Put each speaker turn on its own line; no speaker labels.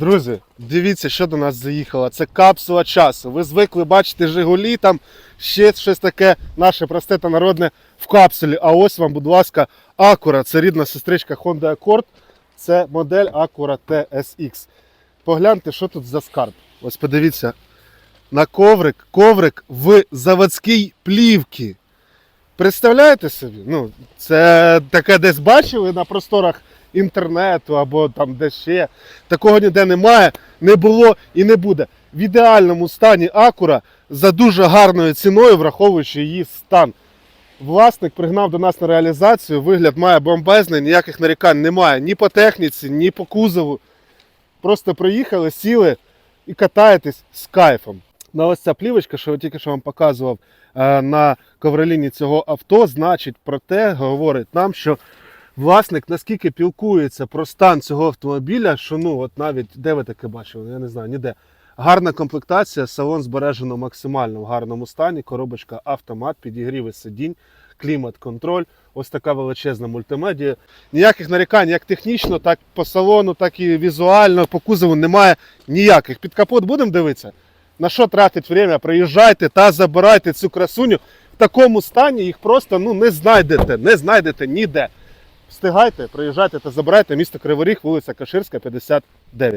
Друзі, дивіться, що до нас заїхало. Це капсула часу. Ви звикли бачити Жигулі, там ще щось таке наше просте та народне в капсулі. А ось вам, будь ласка, Acura. Це рідна сестричка Honda Accord. Це модель Acura TSX. Погляньте, що тут за скарб. Ось подивіться. На коврик, коврик в заводській плівці. Представляєте собі? Ну, це таке десь бачили на просторах інтернету або там де ще. Такого ніде немає, не було і не буде. В ідеальному стані Акура за дуже гарною ціною, враховуючи її стан. Власник пригнав до нас на реалізацію. Вигляд має бомбезний, ніяких нарікань немає ні по техніці, ні по кузову. Просто приїхали, сіли і катаєтесь з кайфом. На ось ця плівочка, що я тільки що вам показував е, на ковроліні цього авто, значить про те, говорить нам, що власник наскільки пілкується про стан цього автомобіля, що ну от навіть де ви таке бачили, я не знаю, ніде. Гарна комплектація, салон збережено максимально в гарному стані. Коробочка автомат, підігріви сидінь, клімат-контроль. Ось така величезна мультимедія. Ніяких нарікань, як технічно, так по салону, так і візуально, по кузову немає ніяких. Під капот будемо дивитися. На що тратить время? Приїжджайте та забирайте цю красуню. В такому стані їх просто ну, не знайдете, не знайдете ніде. Встигайте, приїжджайте та забирайте місто Криворіг, вулиця Каширська, 59.